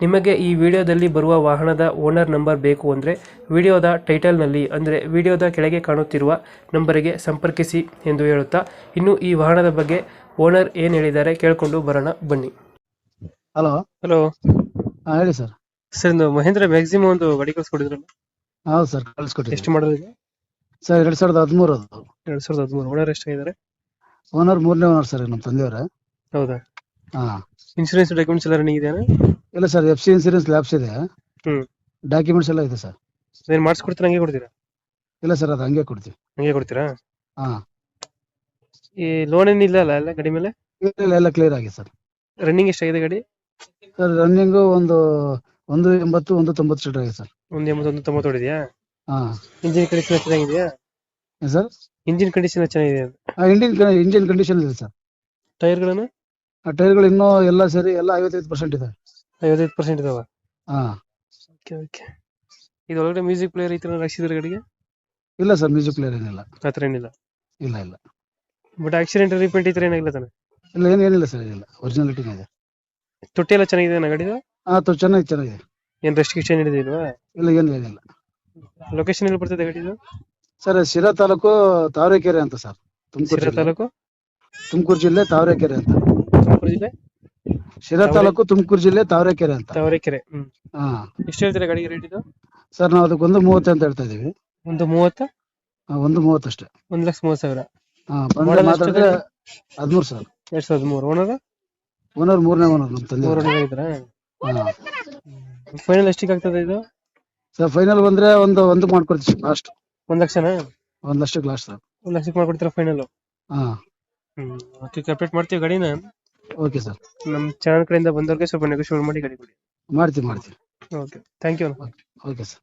ನಿಮಗೆ ಈ ವಿಡಿಯೋದಲ್ಲಿ ಬರುವ ವಾಹನದ ಓನರ್ ನಂಬರ್ ಬೇಕು ಅಂದರೆ ವಿಡಿಯೋದ ಟೈಟಲ್ನಲ್ಲಿ ಅಂದರೆ ವಿಡಿಯೋದ ಕೆಳಗೆ ಕಾಣುತ್ತಿರುವ ನಂಬರಿಗೆ ಸಂಪರ್ಕಿಸಿ ಎಂದು ಹೇಳುತ್ತಾ ಇನ್ನು ಈ ವಾಹನದ ಬಗ್ಗೆ ಓನರ್ ಏನು ಹೇಳಿದ್ದಾರೆ ಕೇಳಿಕೊಂಡು ಬರೋಣ ಬನ್ನಿ. ಹಲೋ. ಹಲೋ. ಹಾಂ ಹೇಳಿ ಸರ್. ಸರ್ ಒಂದು ಮಹೇಂದ್ರ ಮ್ಯಾಕ್ಸಿಮಮ್ ಒಂದು ಗಾಡಿ ಕಳಿಸ್ಕೊಟ್ಟಿದ್ರಲ್ಲ? ಹೌದು ಸರ್ ಕಳಿಸ್ಕೊಟ್ಟಿ ಎಷ್ಟು ಮಾಡೋದು ಇದೆ? ಸರ್ ಎರಡು ಸಾವಿರದ ಹದಿಮೂರು ಅದು ಎರಡು ಸಾವಿರದ ಹದಿಮೂರು. ಓನರ್ ಎಷ್ಟಾಗಿದ್ದಾರೆ? ಓನರ್ ಮೂರನೇ ಓನರ್ ಸರ್ ನಮ್ಮ ತಂದೆಯವರ. ಹೌದಾ? ಇನ್ಶೂರೆನ್ಸ್ ಡಾಕ್ಯುಮೆಂಟ್ಸ್ ಎಲ್ಲ ರನ್ನಿಂಗ್ ಇದೆಯಾ? ಇಲ್ಲ sir F C insurance labs ಇದೆ. ಹ್ಮ್. ಡಾಕ್ಯುಮೆಂಟ್ಸ್ ಎಲ್ಲ ಇದೆ ಸರ್. ಏನು ಮಾಡಿಸ್ಕೊಡ್ತೀರಾ ಹಂಗೆ ಕೊಡ್ತೀರಾ? ಇಲ್ಲ ಸರ್ ಅದು ಹಂಗೆ ಕೊಡ್ತೀವಿ. ಹಂಗೆ ಕೊಡ್ತೀರಾ? ಹಾಂ. ಈ ಲೋನ್ ಏನಿಲ್ಲ ಅಲ್ಲ ಎಲ್ಲ ಗಾಡಿ ಮೇಲೆ? ಇಲ್ಲ ಎಲ್ಲ ಕ್ಲಿಯರ್ ಆಗಿದೆ ಸರ್. ರನ್ನಿಂಗ್ ಎಷ್ಟಾಗಿದೆ ಗಾಡಿ? ಸರ್ ರನ್ನಿಂಗು ಒಂದು ಒಂದು ಎಂಬತ್ತು ಒಂದು ತೊಂಬತ್ತು ಸೀಟರ್ ಆಗಿದೆ ಸರ್. ಒಂದು ಎಂಬತ್ತೊಂದು ತೊಂಬತ್ತು ಹೊಡಿದೆಯಾ? ಹಾಂ. ಇಂಜಿನ್ ಕಂಡೀಷನ್ ಚೆನ್ನಾಗಿದೆಯಾ? ಸರ್? ಇಂಜಿನ್ ಕಂಡೀಷನ್ ಚೆನ್ನಾಗಿದೆ ಇಂಜಿನ್ ಇಂಜಿನ್ ಕಂಡೀಷನ್ ಇದೆ ಸರ್. ಟೈರ್ಗಳನ್ನು ಆ ಟೈರ್ಗಳು ಇನ್ನೂ ಎಲ್ಲ ಸೇರಿ ಎಲ್ಲ ಐವತ್ತೈದು ಪರ್ಸೆಂಟ್ ಇದೆ. ಐವತ್ತೈದು ಪರ್ಸೆಂಟ್ ಇದಾವ? ಹಾ. ಓಕೆ ಓಕೆ ಇದು ಒಳಗಡೆ ಮ್ಯೂಸಿಕ್ ಪ್ಲೇಯರ್ ಈ ರಕ್ಷಿದ್ರ ಗಡಿಗೆ? ಇಲ್ಲ ಸರ್ ಮ್ಯೂಸಿಕ್ ಪ್ಲೇಯರ್ ಏನಿಲ್ಲ. ಆ ಥರ ಏನಿಲ್ಲ? ಇಲ್ಲ ಇಲ್ಲ. ಬಟ್ ಆಕ್ಸಿಡೆಂಟ್ ರಿಪೇಂಟ್ ಇದ್ರೆ ಏನಾಗಿಲ್ಲ ತಾನೆ? ಇಲ್ಲ ಏನು ಏನಿಲ್ಲ ಸರ್ ಏನಿಲ್ಲ. ಒರಿಜಿನಾಲಿಟಿ ಇದೆ. ತೊಟ್ಟಿ ಎಲ್ಲ ಚೆನ್ನಾಗಿದೆ ನಾ ಗಾಡಿದು? ಹಾಂ ತು ಚೆನ್ನಾಗಿ ಚೆನ್ನಾಗಿದೆ. ಏನು ರೆಸ್ಟ್ರಿಕ್ಷನ್ ಹಿಡಿದಿಲ್ವಾ ಇಲ್ಲ ಏನು ಏನಿಲ್ಲ. ಲೊಕೇಶನ್ ಎಲ್ಲಿ ಬರ್ತದೆ ಗಾಡಿದು? ಸರ್ ಶಿರಾ ತಾಲೂಕು ತಾವರೆಕೆರೆ ಅಂತ ಸರ್ ತುಮಕೂರು ಜಿಲ್ಲೆ. ತಾಲೂಕು? ತುಮಕೂರು ಜಿಲ್ಲೆ ತಾವರೆಕೆರೆ ಅಂತ. ಜಿಲ್ಲೆ? ಶಿರಾ ತಾಲೂಕು ತುಮಕೂರು ಜಿಲ್ಲೆ ತಾವರೆಕೆರೆ ಅಂತ. ತಾವರೆಕೆರೆ ಹ್ಮ್. ಹಾ. ಎಷ್ಟು ಹೇಳ್ತೀರಾ ಗಾಡಿಗೆ ರೇಟ್ ಇದು? ಸರ್ ನಾವು ಅದಕ್ಕೆ ಒಂದು ಮೂವತ್ತು ಅಂತ ಹೇಳ್ತಾ ಇದೀವಿ. ಒಂದು ಮೂವತ್ತ? ಆ, ಒಂದು ಮೂವತ್ತಷ್ಟೇ ಒಂದು ಲಕ್ಷ ಮೂವತ್ತು ಸಾವಿರ. ಹಾ ಬಂದ್ರೆ Model ಮಾತಾಡಿದ್ರೆ ಹದಿಮೂರು ಸರ್ ಎರಡ್ ಸಾವಿರದ ಮೂರು. ಓನರ್? ಓನರ್ ಮೂರನೇ ಓನರ್ ನಮ್ಮ ತಂದೆ. ಮೂರು ಓನರ್ ಇದ್ರ? ಹಾ ಫೈನಲ್ ಎಷ್ಟಿಗೆ ಆಗ್ತದೆ ಇದು? ಸರ್ ಫೈನಲ್ ಬಂದ್ರೆ ಒಂದು ಒಂದು ಮಾಡ್ಕೊಡ್ತೀವಿ ಲಾಸ್ಟ್ ಒಂದ್ ಲಕ್ಷನಾ? ಒಂದ್ ಲಕ್ಷಕ್ಕೆ ಲಾಸ್ಟ್ ಸರ್. ಒಂದ್ ಲಕ್ಷಕ್ಕೆ ಮಾಡ್ಕೊಡ್ತೀರಾ ಫೈನಲ್ ಹಾ. ಹ್ಮ್ ಮತ್ತೆ ಅಪ್ಡೇಟ್ ಮಾಡ್ತೀವಿ ಗಾಡಿನ. ಓಕೆ ಸರ್ ನಮ್ಮ ಚಾನಲ್ ಕಡೆಯಿಂದ ಬಂದವ್ರಿಗೆ ಸ್ವಲ್ಪ ನೆಗೋಶಿಯೇಟ್ ಮಾಡಿ ಗಾಡಿ ಕೊಡಿ. ಮಾಡ್ತೀವಿ ಮಾಡ್ತೀವಿ. Okay thank you okay sir